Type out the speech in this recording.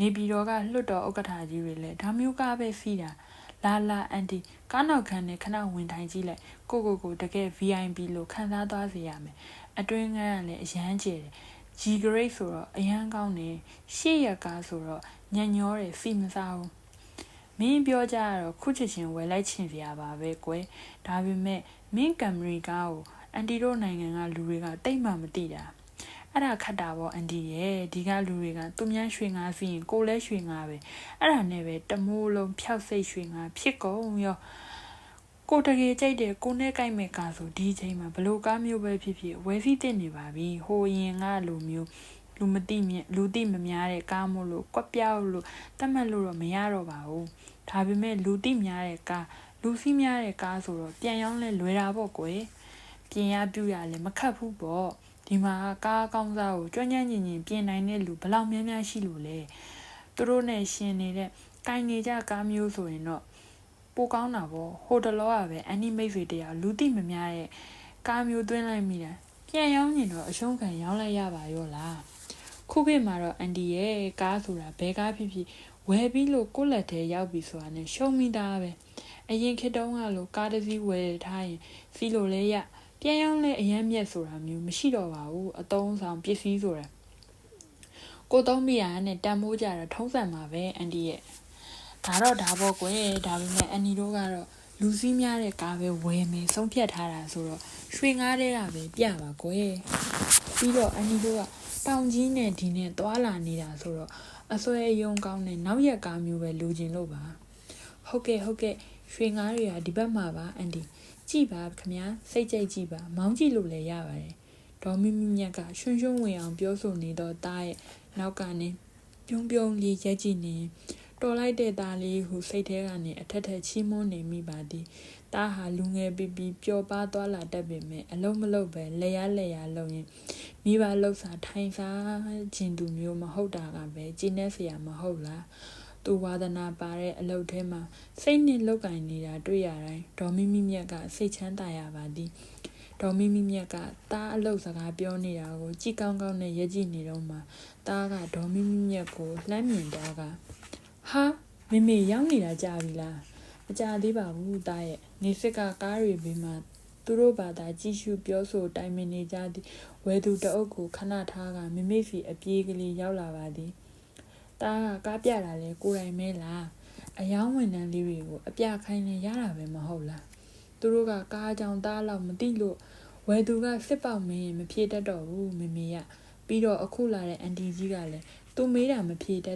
နေပြည်တော်ကလွတ်တော်ဥက္ကဋ္ဌကြီးတွေလည်းဒါမျိုးကားပဲစီးတာလာလာအန်တီကားနောက်ခန်းနဲ့ခဏဝင်ထိုင်ကြည့်လိုက်ကိုကိုကိုတကယ် VIP လို့ခံစားသွားစေရမယ်အတွင်းကန်းကလည်းအရန်ကျယ်တယ် G grade ဆိုတော့အရန်ကောင်းတယ်ရှေ့ရက်ကားဆိုတော့ညံ့ညောတယ်စီမစားဘူးမင်းပြောကြရတော့ခုချက်ချင်းဝယ်လိုက်ချင်စရာပါပဲကွယ်ဒါပေမဲ့မင်းကမ်မရီကားကိုအန်တီတို့နိုင်ငံကလူတွေကတိတ်မှမသိတာ အဲ့ဒါခတ်တာပေါ့အန်တီရဲ့ဒီကလူတွေကသူများရွှေငါစီရင်ကိုလည်းရွှေငါပဲအဲ့ဒါနဲ့ပဲတမိုးလုံးဖြောက်စိတ်ရွှေငါဖြစ်ကုန်ရောကိုတကယ်ကြိုက်တယ်ကိုနဲ့ကြိုက်မဲ့ကားဆိုဒီအချိန်မှာဘလို့ကားမျိုးပဲဖြစ်ဖြစ်ဝယ်စီးတင်နေပါပြီဟိုရင်ကလိုမျိုးလူမသိမြင်လူသိမများတဲ့ကားမို့လို့ကွက်ပြောက်လို့တတ်မှတ်လို့တော့မရတော့ပါဘူးဒါပေမဲ့လူသိများတဲ့ကားလူစီးများတဲ့ကားဆိုတော့ပြန်ရောင်းလဲလွယ်တာပေါ့ကွယ်ပြင်ရပြူရလဲမခတ်ဘူးပေါ့ ဒီမှာကားအကောင်းစားကိုကြွညံ့ညင်ညင်ပြင်နိုင်တဲ့လူဘယ်လောက်များများရှိလို့လဲသူတို့နဲ့ရှင်နေတဲ့ကိုင်နေကြကားမျိုးဆိုရင်တော့ပိုကောင်းတာပေါ့ဟိုတလောကပဲအန်နီမိတ်ဆွေတရားလူတိမများတဲ့ကားမျိုးသွင်းလိုက်မိတာပြန်ရောင်းရင်တော့အရှုံးခံရောင်းလိုက်ရပါရောလားခုခေတ်မှာတော့အန်ဒီရဲ့ကားဆိုတာဘဲကားဖြစ်ဖြစ်ဝယ်ပြီးလို့ကိုယ့်လက်ထဲရောက်ပြီဆိုတာနဲ့ရှုံးမိတာပဲအရင်ခေတ်တုန်းကလို့ကားတစ်စီးဝယ်ထားရင်စီးလို့လဲရ ပြန်ရောင်းလဲအရန်မြက်ဆိုတာမျိုးမရှိတော့ပါဘူးအတုံးဆောင်ပစ္စည်းဆိုတာကိုသုံးမိရနဲ့တန်မိုးကြတာထုံးစံပါပဲအန်ဒီရဲ့ဒါတော့ဒါပေါ့ကွယ်ဒါပေမဲ့အန်နီတို့ကတော့လူစည်းများတဲ့ကားပဲဝယ်မယ်ဆုံးဖြတ်ထားတာဆိုတော့ရွှေငားတဲ့ကပဲပြပါကွယ်ပြီးတော့အန်နီတို့ကတောင်ကြီးနဲ့ဒီနဲ့သွာလာနေတာဆိုတော့အစွဲအယုံကောင်းတဲ့နောက်ရက်ကားမျိုးပဲလူကျင်လို့ပါဟုတ်ကဲ့ဟုတ်ကဲ့ရွှေငားတွေကဒီဘက်မှာပါအန်ဒီ ကြည့်ပါခင်ဗျာစိတ်ကြိတ်ကြည့်ပါမောင်းကြည့်လို့လည်းရပါတယ်ဒေါ်မီမီမြတ်ကရွှွှွှွှွဝင်အောင်ပြောဆိုနေတော့တားရဲ့နောက်ကနေပြုံးပြုံးလေးရက်ကြည့်နေတော်လိုက်တဲ့သားလေးဟုစိတ်ထဲကနေအထက်ထက်ချီးမွမ်းနေမိပါသည်။သားဟာလူငယ်ပြီးပြီးပျော်ပါသွားလာတတ်ပေမဲ့အလုံးမလုံးပဲလက်ရလက်ရလုံရင်မိဘလှုပ်စာထိုင်စားခြင်းသူမျိုးမဟုတ်တာကပဲကျင်းနေစရာမဟုတ်လား။ သူဝါဒနာပါတဲ့အလုပ်ထဲမှာစိတ်နဲ့လောက်ကင်နေတာတွေ့ရတိုင်းဒေါ်မီမီမြက်ကစိတ်ချမ်းသာရပါသည်။ဒေါ်မီမီမြက်ကတားအလုပ်စကားပြောနေတာကိုကြည်ကောင်းကောင်းနဲ့ရကြည့်နေတော့မှတားကဒေါ်မီမီမြက်ကိုလှမ်းမြင်တော့ကဟာမေမေရောက်နေတာကြာပြီလားမကြာသေးပါဘူးတားရဲ့နေစစ်ကကားတွေဘေးမှာသူတို့ဘာသာကြည့်ရှုပြောဆိုတိုင်ပင်နေကြသည်ဝယ်သူတအုပ်ကိုခဏထားကမေမေစီအပြေးကလေးရောက်လာပါသည် တားကကားပြတာလဲကိုယ်တိုင်မဲလားအယောင်းဝန်တန်းလေးတွေကိုအပြခိုင်းနေရတာပဲမဟုတ်လားသူတို့ကကားကြောင်တားလောက်မသိလို့ဝယ်သူကစစ်ပေါက်မင်းရင်မဖြေတတ်တော့ဘူးမေမေကပြီးတော့အခုလာတဲ့အန်တီကြီးကလည်းသူမေးတာမဖြေတတ်